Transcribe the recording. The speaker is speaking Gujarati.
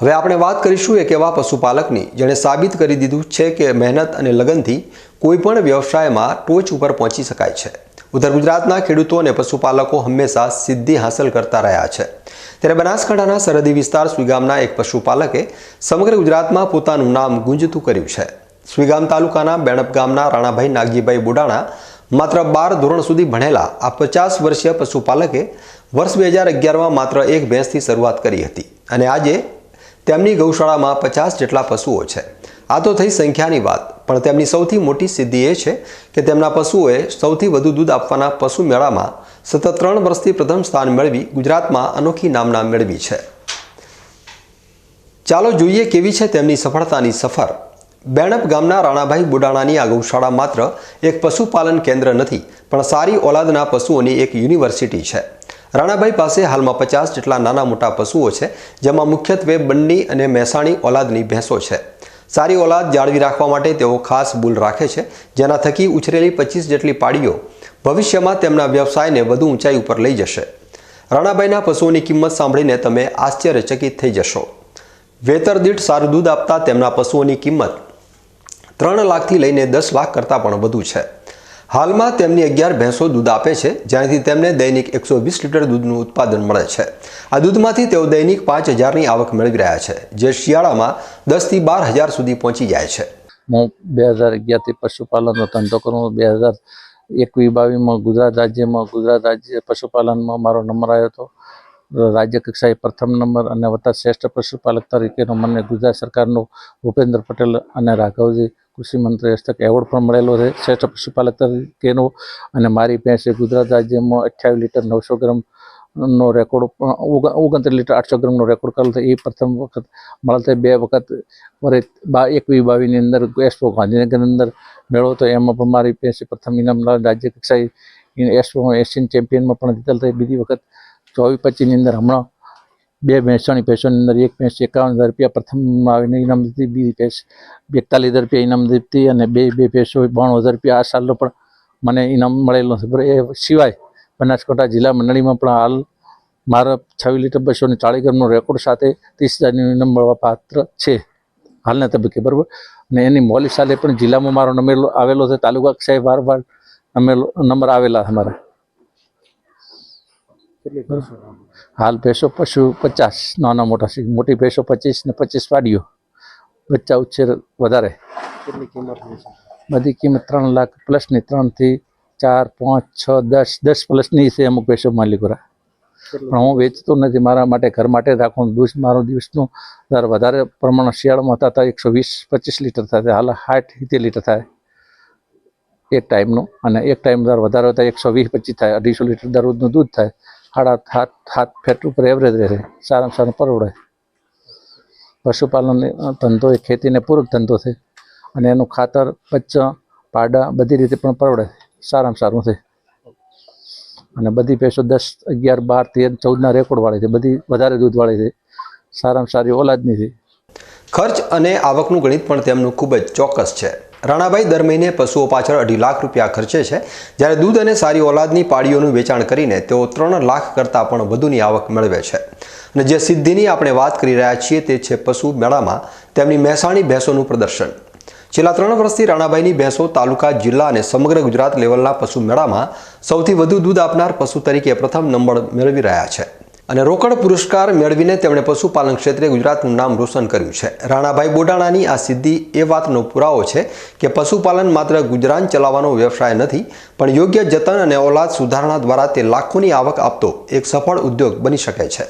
હવે આપણે વાત કરીશું એક એવા પશુપાલકની, જેણે સાબિત કરી દીધું છે કે મહેનત અને લગનથી કોઈપણ વ્યવસાયમાં ટોચ ઉપર પહોંચી શકાય છે. ઉત્તર ગુજરાતના ખેડૂતો અને પશુપાલકો હંમેશા સિદ્ધિ હાંસલ કરતા રહ્યા છે. ત્યારે બનાસકાંઠાના સરહદી વિસ્તાર સુઈગામના એક પશુપાલકે સમગ્ર ગુજરાતમાં પોતાનું નામ ગુંજતું કર્યું છે. સુઈગામ તાલુકાના બેણપ ગામના રાણાભાઈ નાગજીભાઈ બુડાણા માત્ર બાર ધોરણ સુધી ભણેલા આ પચાસ વર્ષીય પશુપાલકે વર્ષ બે હજાર અગિયારમાં માત્ર એક ભેંસથી શરૂઆત કરી હતી. અને આજે તેમની ગૌશાળામાં પચાસ જેટલા પશુઓ છે. આ તો થઈ સંખ્યાની વાત, પણ તેમની સૌથી મોટી સિદ્ધિ એ છે કે તેમના પશુઓએ સૌથી વધુ દૂધ આપવાના પશુ મેળામાં સતત ત્રણ વર્ષથી પ્રથમ સ્થાન મેળવી ગુજરાતમાં અનોખી નામના મેળવી છે. ચાલો જોઈએ કેવી છે તેમની સફળતાની સફર. બેણપ ગામના રાણાભાઈ બુડાણાની આ ગૌશાળા માત્ર એક પશુપાલન કેન્દ્ર નથી, પણ સારી ઓલાદના પશુઓની એક યુનિવર્સિટી છે. રાણાભાઈ પાસે હાલમાં પચાસ જેટલા નાના મોટા પશુઓ છે, જેમાં મુખ્યત્વે બંડી અને મહેસાણી ઓલાદની ભેંસો છે. સારી ઓલાદ જાળવી રાખવા માટે તેઓ ખાસ બુલ રાખે છે, જેના થકી ઉછરેલી પચીસ જેટલી પાડીઓ ભવિષ્યમાં તેમના વ્યવસાયને વધુ ઊંચાઈ ઉપર લઈ જશે. રાણાભાઈના પશુઓની કિંમત સાંભળીને તમે આશ્ચર્યચકિત થઈ જશો. વેતર દીઠ સારું દૂધ આપતા તેમના પશુઓની કિંમત ત્રણ લાખથી લઈને દસ લાખ કરતાં પણ વધુ છે. હાલમાં તેમની અગિયાર ભેંસો દૂધ આપે છે જ્યાંથી તેમને દૈનિક એકસો વીસ લીટર દૂધનું ઉત્પાદન મળે છે. આ દૂધમાંથી તેઓ દૈનિક પાંચ હજારની આવક મેળવી રહ્યા છે, જે શિયાળામાં દસથી બાર હજાર સુધી પહોંચી જાય છે. હું બે હજાર અગિયારથી પશુપાલનનો ધંધો કરું, બે હજાર એકવીસ બાવીસમાં ગુજરાત રાજ્યમાં, ગુજરાત રાજ્ય પશુપાલનમાં મારો નંબર આવ્યો હતો. રાજ્ય કક્ષાએ પ્રથમ નંબર અને વત્તા શ્રેષ્ઠ પશુપાલક તરીકેનો મને ગુજરાત સરકારનો ભૂપેન્દ્ર પટેલ અને રાઘવજી કૃષિ મંત્રી હસ્તક એવોર્ડ પણ મળેલો છે. શ્રેષ્ઠ પશુપાલક તરીકેનો અને મારી ભેંસે ગુજરાત રાજ્યમાં અઠ્યાવીસ લીટર નવસો ગ્રામ નો રેકોર્ડ ઓગણત્રીસ લીટર આઠસો ગ્રામનો રેકોર્ડ કરેલો છે. એ પ્રથમ વખત મળતા બે વખત વરે બા એકવીસ બાવીસની અંદર એસપો ગાંધીનગરની અંદર મેળો હતો. એમાં પણ મારી ભેંસે પ્રથમ ઇનામ રાજ્ય કક્ષાએ એસપો એશિયન ચેમ્પિયનમાં પણ જીતેલ થઈ બીજી વખત ચોવીસ પચીસની અંદર હમણાં બે ભેંસોની ભેંસોની અંદર એક ભેંસ એકાવન હજાર રૂપિયા પ્રથમ આવીને ઇનામ દીધી, બીજી ભેંસ બેતાલીસ હજાર રૂપિયા ઇનામ દીધી અને બે બે ભેંસો બાણું હજાર રૂપિયા આ સાલનો પણ મને ઇનામ મળેલો છે. એ સિવાય બનાસકાંઠા જિલ્લા મંડળીમાં પણ હાલ મારા છવ્વીસ લીટર બસો ને ચાળીસ ગ્રામનો રેકોર્ડ સાથે ત્રીસ હજારનું ઇનામ મળવા પાત્ર છે હાલના તબક્કે, બરાબર? અને એની મોલી સાલે પણ જિલ્લામાં મારો નંબર આવેલો છે, તાલુકા કક્ષાએ વાર વાર નંબર આવેલા છે મારા. હાલ ભેંસો પશુ પચાસ નાના મોટા મોટી ભેંસો પચીસ ને પચીસ વાડીઓ. બચ્ચા ઉછેર વધારે. બધી કિંમત ત્રણ લાખ પ્લસની ત્રણથી ચાર પાંચ છ દસ દસ પ્લસની છે અમુક ભેંસો માલિકોરા પણ હું વેચતો નથી. મારા માટે ઘર માટે રાખું. દૂધ મારો દિવસનું દર વધારે પ્રમાણ શિયાળામાં હતા તો એકસો વીસ પચીસ લીટર થાય. હાલ સાઠ સિત્તેર લીટર થાય. એક ટાઈમનું. અને એક ટાઈમ દર વધારે હોય એકસો વીસ પચીસ થાય. અઢીસો લીટર દરરોજનું દૂધ થાય. સાડા સાત સાત ફેટ ઉપર એવરેજ રહે સારામાં સારું પરવડે. પશુપાલન ધંધો એ ખેતીને પૂરક ધંધો છે. અને એનું ખાતર, પચ્ચા, પાડા બધી રીતે પણ પરવડે સારામાં સારું છે. અને બધી ભેંસો દસ, અગિયાર, બાર, તેર, ચૌદના રેકોર્ડવાળી છે. બધી વધારે દૂધવાળી છે. સારામાં સારી ઓલાદની છે. ખર્ચ અને આવકનું ગણિત પણ તેમનું ખૂબ જ ચોક્કસ છે. રાણાભાઈ દર મહિને પશુઓ પાછળ અઢી લાખ રૂપિયા ખર્ચે છે. જ્યારે દૂધ અને સારી ઓલાદની પાળીઓનું વેચાણ કરીને તેઓ ત્રણ લાખ કરતાં પણ વધુની આવક મેળવે છે. અને જે સિદ્ધિની આપણે વાત કરી રહ્યા છીએ તે છે પશુ મેળામાં તેમની મહેસાણી ભેંસોનું પ્રદર્શન. છેલ્લા ત્રણ વર્ષથી રાણાભાઈની ભેંસો તાલુકા, જિલ્લા અને સમગ્ર ગુજરાત લેવલના પશુ મેળામાં સૌથી વધુ દૂધ આપનાર પશુ તરીકે પ્રથમ નંબર મેળવી રહ્યા છે. અને રોકડ પુરસ્કાર મેળવીને તેમણે પશુપાલન ક્ષેત્રે ગુજરાતનું નામ રોશન કર્યું છે. રાણાભાઈ બોડાણાની આ સિદ્ધિ એ વાતનો પુરાવો છે કે પશુપાલન માત્ર ગુજરાન ચલાવવાનો વ્યવસાય નથી, પણ યોગ્ય જતન અને ઓલાદ સુધારણા દ્વારા તે લાખોની આવક આપતો એક સફળ ઉદ્યોગ બની શકે છે.